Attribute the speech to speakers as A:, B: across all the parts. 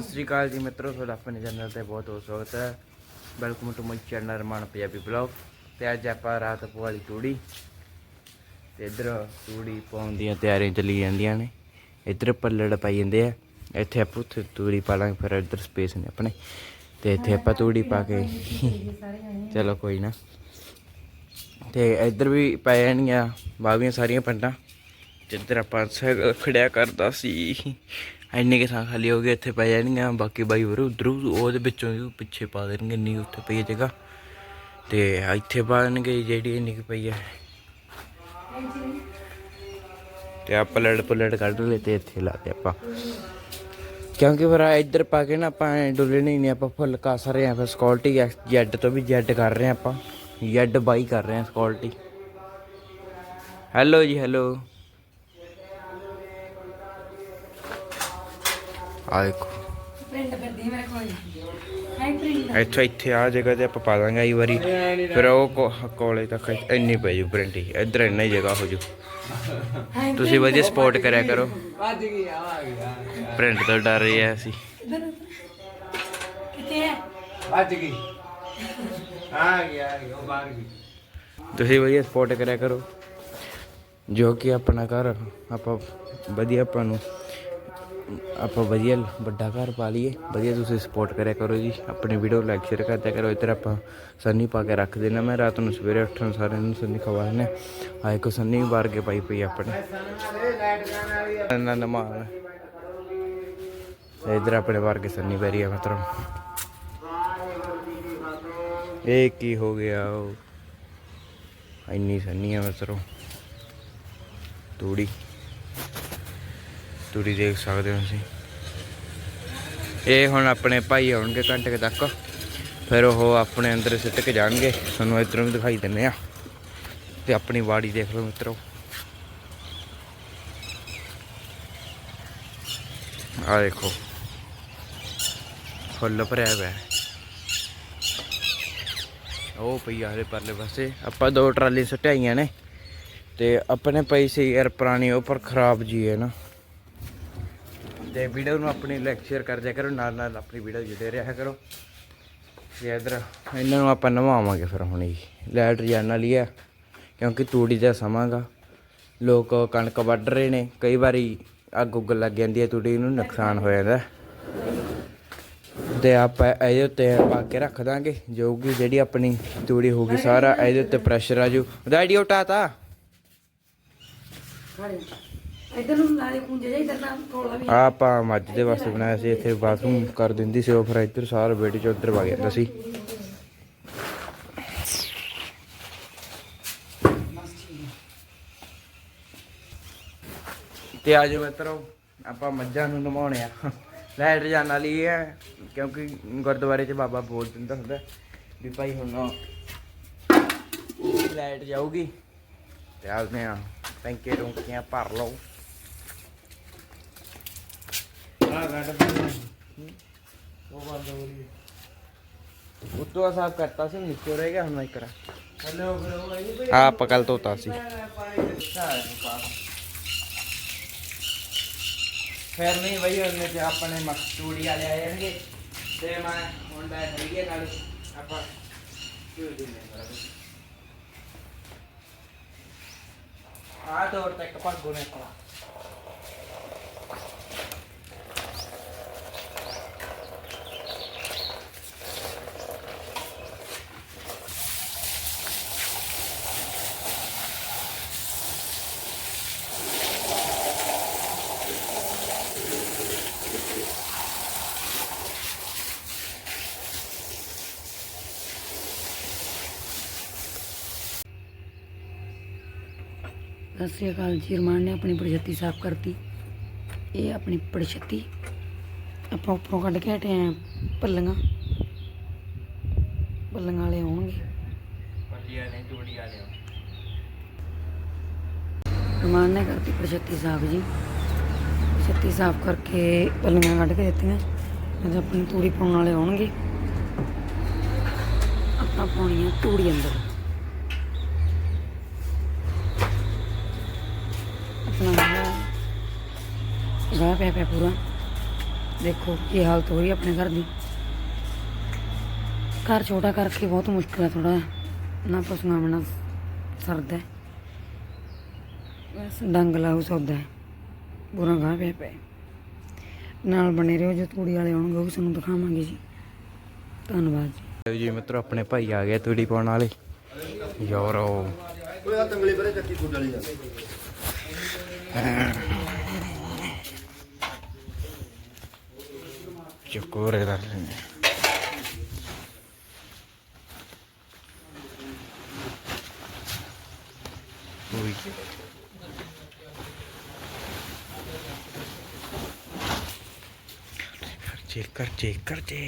A: ਸਤਿ ਸ੍ਰੀ ਅਕਾਲ ਜੀ ਮਿੱਤਰੋ, ਤੁਹਾਡਾ ਆਪਣੇ ਚੈਨਲ ਤੇ ਬਹੁਤ ਬਹੁਤ ਸਵਾਗਤ ਹੈ। Welcome to my channel Raman Punjabi blog ਤੇ ਅੱਜ ਆਪਾਂ ਰਾਤ ਪਵਾਲੀ ਤੂੜੀ। ਤੇ ਇਧਰ ਤੂੜੀ ਪਾਉਣ ਦੀਆਂ ਤਿਆਰੀਆਂ ਚੱਲੀ ਜਾਂਦੀਆਂ ਨੇ। ਇਧਰ ਪੱਲੜ ਪਾਈ ਜਾਂਦੇ ਆ। ਇੱਥੇ ਆਪਾਂ ਉੱਥੇ ਤੂੜੀ ਪਾ ਲਾਂਗੇ, ਫਿਰ ਇਧਰ ਸਪੇਸ ਨੇ ਆਪਣੇ। ਤੇ ਇੱਥੇ ਆਪਾਂ ਤੂੜੀ ਪਾ ਕੇ ਚਲੋ ਕੋਈ ਨਾ। ਤੇ ਇੱਧਰ ਵੀ ਪੈ ਜਾਣੀਆਂ ਬਾਵੀਆਂ ਸਾਰੀਆਂ ਪਿੰਡਾਂ। ਜਿੱਧਰ ਆਪਾਂ ਖੜਿਆ ਕਰਦਾ ਸੀ। ਇੰਨੇ ਕੇ ਥਾਂ ਖਾਲੀ ਹੋ ਗਏ ਇੱਥੇ ਪੈ ਜਾਣਗੀਆਂ, ਬਾਕੀ ਬਾਈ ਹੋਰ ਉਧਰ ਉਹਦੇ ਵਿੱਚੋਂ ਵੀ ਪਿੱਛੇ ਪਾ ਦੇਣਗੇ, ਇੰਨੀ ਕੁ ਉੱਥੇ ਪਈ ਹੈ ਜਗ੍ਹਾ। ਤੇ ਇੱਥੇ ਪਾ ਦੇਣਗੇ ਜਿਹੜੀ ਇੰਨੀ ਕੁ ਪਈ ਹੈ। ਤੇ ਆ ਪਲੜ ਪਲੜ ਕੱਢ ਲਏ ਤੇ ਇੱਥੇ ਲਾ ਦੇ ਆਪਾਂ। ਕਿਉਂਕਿ ਫਿਰ ਇੱਧਰ ਪਾ ਕੇ ਨਾ ਆਪਾਂ ਐਂ ਡੁੱਲੇ ਨਹੀਂ ਨਹੀਂ ਆਪਾਂ ਫੁੱਲ ਕੱਸ ਰਹੇ ਆ ਫਿਰ ਸਕਿਉਰਟੀ ਜੈਡ ਤੋਂ ਵੀ ਜੈਡ ਕਰ ਰਹੇ ਆ ਆਪਾਂ। ਜੈਡ ਬਾਈ ਕਰ ਰਹੇ ਆ ਸਕਿਉਰਟੀ ਹੈਲੋ ਜੀ ਹੈਲੋ ਆ ਦੇਖੋ।
B: ਪ੍ਰਿੰਟ ਫਿਰਦੀ ਮੇਰੇ ਕੋਲ। ਹੈ ਪ੍ਰਿੰਟ।
A: ਇੱਥੋਂ ਇੱਥੇ ਆ ਜਗ੍ਹਾ ਤੇ ਆਪਾਂ ਪਾ ਦਾਂਗੇ ਆਈ ਵਾਰੀ। ਫਿਰ ਉਹ ਕੋਲੇ ਤੱਕ ਇੰਨੀ ਪੈ ਜੂ ਪ੍ਰਿੰਟ ਹੀ ਇੱਧਰ ਇੰਨਾ ਹੀ ਜਗ੍ਹਾ ਹੋ ਜੂ। ਤੁਸੀਂ ਵਧੀਆ ਸਪੋਰਟ ਕਰਿਆ ਕਰੋ।
C: ਵੱਜ ਗਈ ਆ ਗਿਆ
A: ਪ੍ਰਿੰਟ ਤੋਂ ਡਰ ਰਹੇ ਆ ਅਸੀਂ।
B: ਕਿੱਥੇ ਹੈ?
C: ਵੱਜ ਗਈ। ਆ ਗਿਆ ਆ ਗਿਆ ਉਹ ਬਾਹਰ ਗਈ।
A: ਤੁਸੀਂ ਵਧੀਆ ਸਪੋਰਟ ਕਰਿਆ ਕਰੋ। ਜੋ ਕਿ ਆਪਣਾ ਘਰ ਆਪਾਂ ਵਧੀਆ ਆਪਾਂ ਨੂੰ ਆਪਾਂ ਵਧੀਆ ਵੱਡਾ ਘਰ ਪਾ ਲਈਏ। ਵਧੀਆ ਤੁਸੀਂ ਸਪੋਰਟ ਕਰਿਆ ਕਰੋ ਜੀ। ਆਪਣੀ ਵੀਡੀਓ ਲਾਈਕ ਸ਼ੇਅਰ ਕਰਦਿਆ ਕਰੋ। ਇੱਧਰ ਆਪਾਂ ਸੰਨੀ ਪਾ ਕੇ ਰੱਖ ਦੇਣਾ। ਮੈਂ ਰਾਤ ਨੂੰ ਸਵੇਰੇ ਉੱਠਣ ਸਾਰਿਆਂ ਨੂੰ ਸੰਨੀ ਖਵਾ ਦਿੰਦਾ। ਆਏ ਕੋ ਸੰਨੀ ਵਾਰ ਕੇ ਪਾਈ ਪਈ ਆਪਣੇ।
C: ਲਾਈਟ ਜਾਣ
A: ਨਾ ਨਾ ਇੱਧਰ ਆਪਣੇ ਵਾਰ ਕੇ ਸੰਨੀ ਪੈਰੀ ਆ ਮਤਲਬ ਇਹ ਕੀ ਹੋ ਗਿਆ ਉਹ? ਇੰਨੀ ਸੰਨੀ ਆ ਮਤਲਬ ਤੂੜੀ। ਤੂੜੀ ਦੇਖ ਸਕਦੇ ਹੋ ਤੁਸੀਂ। ਇਹ ਹੁਣ ਆਪਣੇ ਭਾਈ ਆਉਣਗੇ ਘੰਟੇ ਤੱਕ। ਫਿਰ ਉਹ ਆਪਣੇ ਅੰਦਰ ਸਿੱਟ ਕੇ ਜਾਣਗੇ। ਤੁਹਾਨੂੰ ਇੱਧਰੋਂ ਵੀ ਦਿਖਾਈ ਦਿੰਨੇ ਆ ਤੇ ਆਪਣੀ ਬਾੜੀ ਦੇਖ ਲਓ ਮਿੱਤਰੋ। ਆ ਦੇਖੋ। ਫੁੱਲ ਭਰਿਆ ਹੋਇਆ ਉਹ ਪਈ ਆ ਪਰਲੇ ਪਾਸੇ। ਆਪਾਂ ਦੋ ਟਰਾਲੀ ਸਟਾਈਆਂ ਨੇ। ਤੇ ਆਪਣੇ ਪਈ ਸੀ ਯਾਰ ਪੁਰਾਣੀ, ਉਹ ਪਰ ਖਰਾਬ ਜੀ ਹੈ ਨਾ। ਤੇ ਵੀਡੀਓ ਨੂੰ ਆਪਣੀ ਲਾਈਕ ਸ਼ੇਅਰ ਕਰ ਦਿਆ ਕਰੋ, ਨਾਲ ਨਾਲ ਆਪਣੀ ਵੀਡੀਓ ਜੁੜੇ ਰਿਹਾ ਕਰੋ। ਤੇ ਇਧਰ ਇਹਨਾਂ ਨੂੰ ਆਪਾਂ ਨਵਾਵਾਂਗੇ ਫਿਰ ਹੁਣ ਜੀ। ਲਾਈਟ ਜਾਣ ਵਾਲੀ ਆ, ਕਿਉਂਕਿ ਤੂੜੀ ਦਾ ਸਮਾਂ ਗਾ। ਲੋਕ ਕਣਕ ਵੱਢ ਰਹੇ ਨੇ, ਕਈ ਵਾਰੀ ਅੱਗ ਉੱਗ ਲੱਗ ਜਾਂਦੀ ਹੈ ਤੂੜੀ ਨੂੰ, ਨੁਕਸਾਨ ਹੋ ਜਾਂਦਾ। ਹੈ। ਤੇ ਆਪਾਂ ਇਹਦੇ ਉੱਤੇ ਪਾ ਕੇ ਰੱਖ ਦਾਂਗੇ, ਜੋ ਕਿ ਜਿਹੜੀ ਆਪਣੀ ਤੂੜੀ ਹੋਊਗੀ ਸਾਰਾ ਇਹਦੇ ਉੱਤੇ ਪ੍ਰੈਸ਼ਰ ਆ ਜੂ। ਡੈਡੀ ਉਟਾਤਾ
B: ਇਧਰ ਨੂੰ ਨਾਲੇ ਕੁੰਜੇ ਜਾਈ ਇਧਰ ਨਾ ਵੀ।
A: ਆ ਆਪਾਂ ਮੱਝ ਦੇ ਵਾਸਤੇ ਬਣਾਇਆ ਸੀ, ਇੱਥੇ ਬਾਥਰੂਮ ਕਰ ਦਿੰਦੀ ਸੀ ਉਹ, ਫਿਰ ਇੱਧਰ ਸਾਰਾ ਬੇਟੀ ਚ ਉੱਧਰ ਵਗ ਜਾਂਦਾ ਸੀ। ਤੇ ਅੱਜ ਮਿੱਤਰੋ, ਆਪਾਂ ਮੱਝਾਂ ਨੂੰ ਨਵਾਉਣੇ ਆ। ਲਾਈਟ ਜਾਣ ਵਾਲੀ ਹੈ ਕਿਉਂਕਿ ਗੁਰਦੁਆਰੇ 'ਚ ਬਾਬਾ ਬੋਲ ਦਿੰਦਾ ਹੁੰਦਾ ਵੀ ਭਾਈ ਹੁਣ ਲਾਈਟ ਜਾਊਗੀ। ਤੇ ਆਉਂਦੇ ਆ ਟੈਂਕੇ ਟੁੰਕੀਆਂ ਭਰ ਲਓ
C: ਆ ਗੱਡ ਉਹ ਬੰਦ ਹੋ ਰਹੀ
A: ਉੱਤੋਂ ਸਾਫ਼ ਕਰਤਾ ਸੀ ਨੀਚੇ ਰਹਿ ਗਿਆ ਹੁਣ
C: ਆਈ ਬਈ
A: ਆ ਆਪਾਂ ਕੱਲ ਧੋਤਾ ਸੀ। ਫਿਰ ਨਹੀਂ ਬਈ ਉਹਨੇ ਤੇ ਆਪਣੇ ਮਕਸੂੜੀ ਵਾਲੇ ਆ ਜਾਣਗੇ। ਤੇ ਮੈਂ ਹੁਣ ਦਾ ਹੈਗੇ ਨਾਲ। ਆਪਾਂ ਕਿਉਂ ਦਿੰਨੇ ਆ ਤੋੜ ਤੱਕ ਭਾਗੋ ਨੇ ਕੋਲ
B: ਸਤਿ ਸ੍ਰੀ ਅਕਾਲ ਜੀ ਰਮਾਨ ਨੇ ਆਪਣੀ ਪੜਛੱਤੀ ਸਾਫ਼ ਕਰਤੀ। ਇਹ ਆਪਣੀ ਪੜਛੱਤੀ ਆਪਾਂ ਉੱਪਰੋਂ ਕੱਢ ਕੇ ਹਟੇ ਆਂ ਪੱਲੀਆਂ। ਪੱਲੀਆਂ ਵਾਲੇ ਆਉਣਗੇ।
A: ਪੱਲੀਆਂ ਨੇ ਤੂੜੀ ਵਾਲੇ
B: ਰਮਾਨ ਨੇ ਕਰਤੀ ਪੜਛੱਤੀ ਸਾਫ਼ ਜੀ। ਛੱਤੀ ਸਾਫ਼ ਕਰਕੇ ਪੱਲੀਆਂ ਕੱਢ ਕੇ ਦਿੱਤੀਆਂ। ਅੱਜ ਆਪਣੀ ਤੂੜੀ ਪਾਉਣ ਵਾਲੇ ਆਉਣਗੇ। ਆਪਾਂ ਪਾਉਣੀ ਆ ਤੂੜੀ ਅੰਦਰ। ਗਾਹ ਪਿਆ ਪਿਆ ਪੂਰਾ। ਦੇਖੋ ਕੀ ਹਾਲਤ ਹੋ ਰਹੀ ਆਪਣੇ ਘਰ ਦੀ। ਘਰ ਛੋਟਾ ਕਰਕੇ ਬਹੁਤ ਮੁਸ਼ਕਿਲ ਹੈ ਥੋੜਾ ਨਾ ਪਸ਼ੂਆਂ ਬਿਨਾਂ ਸਰਦਾ ਹੈ। ਬਸ ਡੰਗ ਲਾਉ ਸੌਦਾ ਹੈ। ਬੁਰਾ ਗਾਹ ਪਿਆ ਪਿਆ। ਨਾਲ ਬਣੇ ਰਹੋ ਜੋ ਤੂੜੀ ਵਾਲੇ ਆਉਣਗੇ ਉਹ ਵੀ ਤੁਹਾਨੂੰ ਦਿਖਾਵਾਂਗੇ ਜੀ। ਧੰਨਵਾਦ ਜੀ।
A: ਲਓ ਜੀ ਮਿੱਤਰੋ ਆਪਣੇ ਭਾਈ ਆ ਗਏ ਤੂੜੀ ਪਾਉਣ ਵਾਲੇ। ਯਾਰੋ।
C: ਓਏ ਆ ਤੰਗਲੀ ਪਰੇ ਚੱਕੀ ਫੁੱਟ ਵਾਲੀ ਆ।
A: ਚਕੋਰੇ ਦਾ ਉਈ ਚੈੱਕ ਕਰ ਚੈੱਕ ਕਰ ਚੇ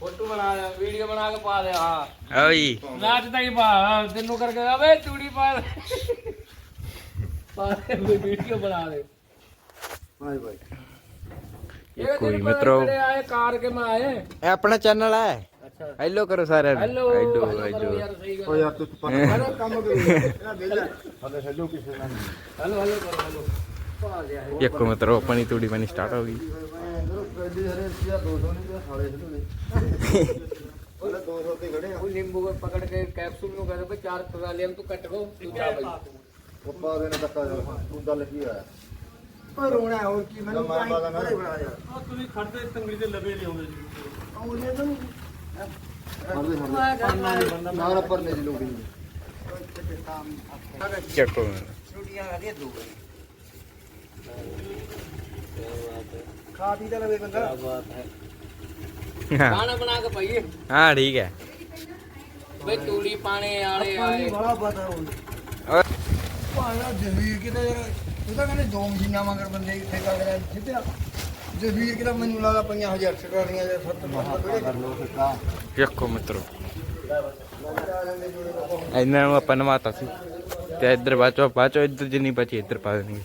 D: ਫੋਟੋ ਬਣਾ ਲਿਆ ਵੀਡੀਓ ਬਣਾ ਕੇ ਪਾ ਦੇ ਹਾਂ
A: ਓਈ
D: ਨਾਚ ਤਾਂ ਹੀ ਪਾ ਤੈਨੂੰ ਕਰਕੇ ਚੂੜੀ ਪਾ ਦੇ ਪਾ ਦੇ ਵੀਡੀਓ ਬਣਾ ਦੇ
C: ਬਾਏ ਬਾਏ
A: ਇਹ ਕੋਈ ਮਿੱਤਰੋ।
D: ਆਏ ਕਾਰ ਕੇ ਮੈਂ ਆਏ?
A: ਇਹ ਆਪਣਾ ਚੈਨਲ ਹੈ।
D: ਅੱਛਾ।
A: ਹੈਲੋ ਕਰੋ ਸਾਰਿਆਂ ਨੂੰ।
D: ਹੈਲੋ
A: ਹੈਲੋ ਹੈਲੋ
D: ਯਾਰ ਸਹੀ ਗੱਲ ਓ
C: ਯਾਰ ਤੂੰ ਪਤਾ ਕੰਮ ਦੇ ਇਹਨਾਂ ਦੇ ਲੈ ਹਲੇ ਹੈਲੋ ਕਿਸੇ ਨਾਲ।
D: ਹੈਲੋ ਹੈਲੋ ਕਰੋ ਹੈਲੋ
A: ਇੱਕੋ ਮਿੱਤਰੋ ਆਪਣੀ ਤੂੜੀ ਬਣੀ ਸਟਾਰਟ ਹੋ ਗਈ।
C: ਨਿੰਬੂ ਪਕੜ ਕੇ ਕੈਪਸੂਲ ਨੂੰ ਕਹਿੰਦੇ ਚਾਰ ਟਰਾਲੀਆਂ ਤੂੰ ਕੱਟ ਲੋ ਤੂੰ ਚਾਹ ਬਈ।
D: ਉਹ
C: ਪਾ ਦੇਣਾ ਧੱਕਾ ਤੂੰ ਗੱਲ ਕੀ ਆਇਆ ਓ ਰੋਣਾ ਹੋਰ ਕੀ ਮੈਨੂੰ ਮੈਂ ਪਾ ਦੇਣਾ
D: ਤੁਸੀਂ ਖੜਦੇ ਤੰਗੜੀ ਦੇ ਲਵੇ ਲਿਆਉਂਦੇ ਜੀ
C: ਨਾਲ ਪਰਨੇ ਦੀ ਲੋੜੀ
A: ਚੱਕੋ
C: ਖਾ ਪੀ ਤਾਂ ਲਵੇ ਬੰਦਾ
D: क्या बात है
A: ਹਾਂ
D: खाना बना के पाइए
A: ਹਾਂ ਠੀਕ ਹੈ
D: भाई तूड़ी पाने आले आए
C: ਬੜਾ ਪਤਾ ਹੁਣ
A: ਓਏ,
C: ਭਾਣਾ ਜਵੀਰ ਕਿਤੇ ਯਾਰ ਤੂੰ ਤਾਂ ਕਹਿੰਦੇ ਦੋ ਮਹੀਨਾ ਮਗਰ ਬੰਦੇ ਇੱਥੇ ਕਰ ਰਿਹਾ ਜਿੱਦਿਆ ਜਵੀਰ ਕਿਤੇ ਮੈਨੂੰ ਲੱਗਦਾ ਪਈਆਂ ਹਜ਼ਾਰ ਛੜਾਣੀਆਂ ਜਾਂ 70 ਕਰ ਲੋ ਫਿੱਕਾ
A: ਚੱਕੋ ਮਿੱਤਰੋ। ਇਹਨਾਂ ਨੂੰ ਆਪਾਂ ਨਵਾਤਾ ਸੀ। ਤੇ ਇੱਧਰ ਬਾਚੋ ਬਾਚੋ ਇੱਧਰ ਜਿੰਨੀ ਬਚੀ ਇੱਧਰ ਪਾ ਦੇਣਗੇ।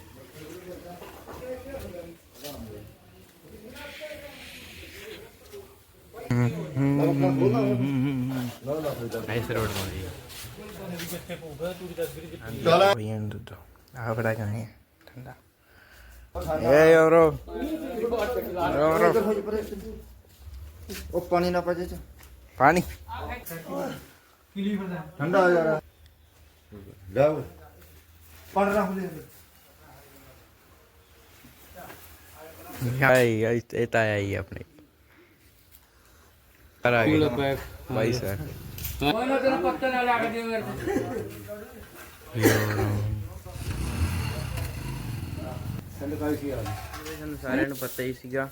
A: ਐਸੇ ਰੋਡ ਮਾਰੀ
C: ਚੱਲ।
A: ਆ ਬੜਾ ਗਾਣੇ ਠੰਡਾ ਏ ਯਾਰੋ ਯਾਰੋ
C: ਉਹ ਪਾਣੀ ਨਾ ਪਾਜੇ ਚ
A: ਪਾਣੀ
C: ਠੰਡਾ ਹੋ ਜਾਣਾ ਲੈ ਪੜ ਰਹਾ ਹੁਣੇ
A: ਆਈ ਆਈ ਇਹ ਤਾਂ ਆਈ ਆਪਣੇ ਪਰ ਆ
D: ਗਈ
A: ਬਾਈ ਸਰ
D: ਕੋਈ ਨਾ ਤੇਰਾ ਪੱਤਾ ਨਾ
C: ਲੱਗ ਦੇ ਮੇਰੇ ਤੇ
A: ਸਾਨੂੰ ਸਾਰਿਆਂ ਨੂੰ ਪਤਾ ਹੀ ਸੀਗਾ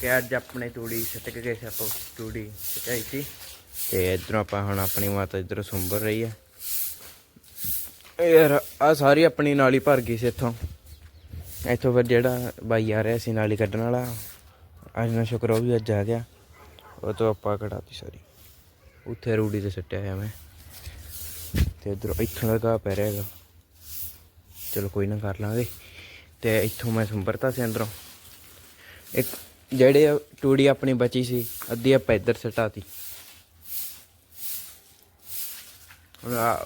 A: ਕਿ ਅੱਜ ਆਪਣੇ ਤੂੜੀ ਛਟਕ ਕੇ ਸੀ ਆਪਾਂ ਤੂੜੀ ਛਟਾਈ ਸੀ। ਤੇ ਇਧਰੋਂ ਆਪਾਂ ਹੁਣ ਆਪਣੀ ਮਾਤਾ ਇਧਰੋਂ ਸੁੰਬਰ ਰਹੀ ਹੈ ਯਾਰ, ਆ ਸਾਰੀ ਆਪਣੀ ਨਾਲੀ ਭਰ ਗਈ ਸੀ ਇੱਥੋਂ। ਇੱਥੋਂ ਫਿਰ ਜਿਹੜਾ ਬਾਈ ਆ ਰਿਹਾ ਸੀ ਨਾਲੀ ਕੱਢਣ ਵਾਲਾ, ਅੱਜ ਨਾ ਸ਼ੁਕਰ ਉਹ ਵੀ ਅੱਜ ਆ ਗਿਆ। ਉਹ ਤੋਂ ਆਪਾਂ ਕਢਾਤੀ ਸਾਰੀ। ਉੱਥੇ ਰੂੜੀ ਤੇ ਸੱਟਿਆ ਹੋਇਆ ਮੈਂ। ਤੇ ਇਧਰ ਇੱਥੋਂ ਦਾ ਘਾਹ ਪੈ ਰਿਹਾ ਹੈਗਾ। ਚਲੋ ਕੋਈ ਨਾ ਕਰ ਲਾਂਗੇ। ਤੇ ਇੱਥੋਂ ਮੈਂ ਸੰਭਰਤਾ ਸੀ ਅੰਦਰੋਂ। ਇੱਕ ਜਿਹੜੇ ਟੂੜੀ ਆਪਣੀ ਬਚੀ ਸੀ ਅੱਧੀ ਆਪਾਂ ਇੱਧਰ ਸਟਾਤੀ।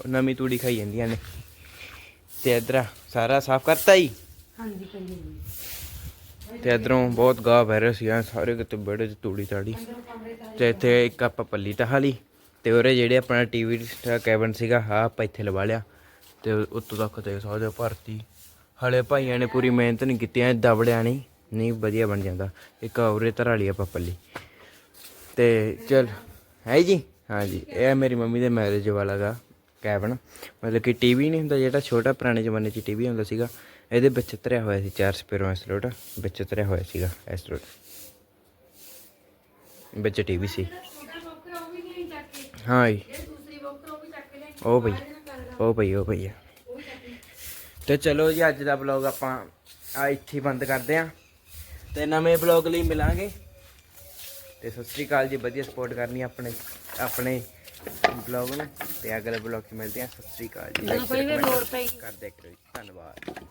A: ਨਵੀਂ ਤੂੜੀ ਖਾਈ ਜਾਂਦੀਆਂ ਨੇ। ਤੇ ਇੱਧਰ ਸਾਰਾ ਸਾਫ਼ ਕਰਤਾ ਹੀ
B: ਹਾਂਜੀ ਕਰੀਏ
A: ਤੇ ਇਧਰੋਂ ਬਹੁਤ ਗਾਹ ਬਹਿ ਰਿਹਾ ਸੀ ਸਾਰੇ ਕਿਤੇ ਬੜੇ ਤੂੜੀ ਤਾੜੀ। ਤੇ ਇੱਥੇ ਇੱਕ ਆਪਾਂ ਪੱਲੀ ਟਹਾ ਲਈ ਤੇ ਉਹਰੇ ਜਿਹੜੇ ਆਪਣਾ ਟੀਵੀ ਦਾ ਕੈਬਨ ਸੀਗਾ ਹਾਂ ਆਪਾਂ ਇੱਥੇ ਲਵਾ ਲਿਆ। ਤੇ ਉੱਤੋਂ ਤੱਕ ਤੇ ਸਾਰੇ ਭਰਤੀ। ਹਲੇ ਭਾਈਆਂ ਨੇ ਪੂਰੀ ਮਿਹਨਤ ਨਹੀਂ ਕੀਤੀ, ਐ ਦਬੜਿਆ ਨਹੀਂ ਨਹੀਂ ਵਧੀਆ ਬਣ ਜਾਂਦਾ। ਇੱਕ ਔਰੇ ਧਰਾਲੀ ਆ ਆਪਾਂ ਪੱਲੀ ਤੇ ਚਲ, ਹੈ ਜੀ? ਹਾਂ ਜੀ ਇਹ ਹੈ ਮੇਰੀ ਮੰਮੀ ਦੇ ਮੈਰਿਜ ਵਾਲਾ ਦਾ ਕੈਬਨ ਮਤਲਬ ਕਿ ਟੀਵੀ ਨਹੀਂ ਹੁੰਦਾ ਜਿਹੜਾ, ਛੋਟਾ ਪੁਰਾਣੇ ਜ਼ਮਾਨੇ 'ਚ ਟੀਵੀ ਹੁੰਦਾ ਸੀਗਾ। ਇਹਦੇ ਵਿੱਚ ਧਰਿਆ ਹੋਇਆ ਸੀ ਚਾਰ ਸਪੇਰੋਂ ਇਸ ਲੋਟ ਵਿੱਚ ਧਰਿਆ ਹੋਇਆ ਸੀਗਾ ਇਸ ਲੋਟ ਵਿੱਚ ਟੀਵੀ ਸੀ। ਹਾਂ ਜੀ। ਉਹ ਭਈ ਉਹ ਭਈ ਉਹ ਭਈ ਤੇ ਚਲੋ ਜੀ ਅੱਜ ਦਾ ਵਲੌਗ ਆਪਾਂ ਆ ਇੱਥੇ ਬੰਦ ਕਰਦੇ ਆਂ। ਤੇ ਨਵੇਂ ਵਲੌਗ ਲਈ ਮਿਲਾਂਗੇ। ਤੇ ਸਤਿ ਸ੍ਰੀ ਅਕਾਲ ਜੀ ਵਧੀਆ ਸਪੋਰਟ ਕਰਨੀ ਆਪਣੇ ਆਪਣੇ ਵਲੌਗ ਨੂੰ। ਤੇ ਅਗਲੇ ਵਲੌਗ 'ਚ ਮਿਲਦੇ ਆਂ। ਸਤਿ ਸ੍ਰੀ ਅਕਾਲ ਜੀ।
B: ਪਈ।
A: ਕਰ ਦੇ ਕਰੋ। ਧੰਨਵਾਦ।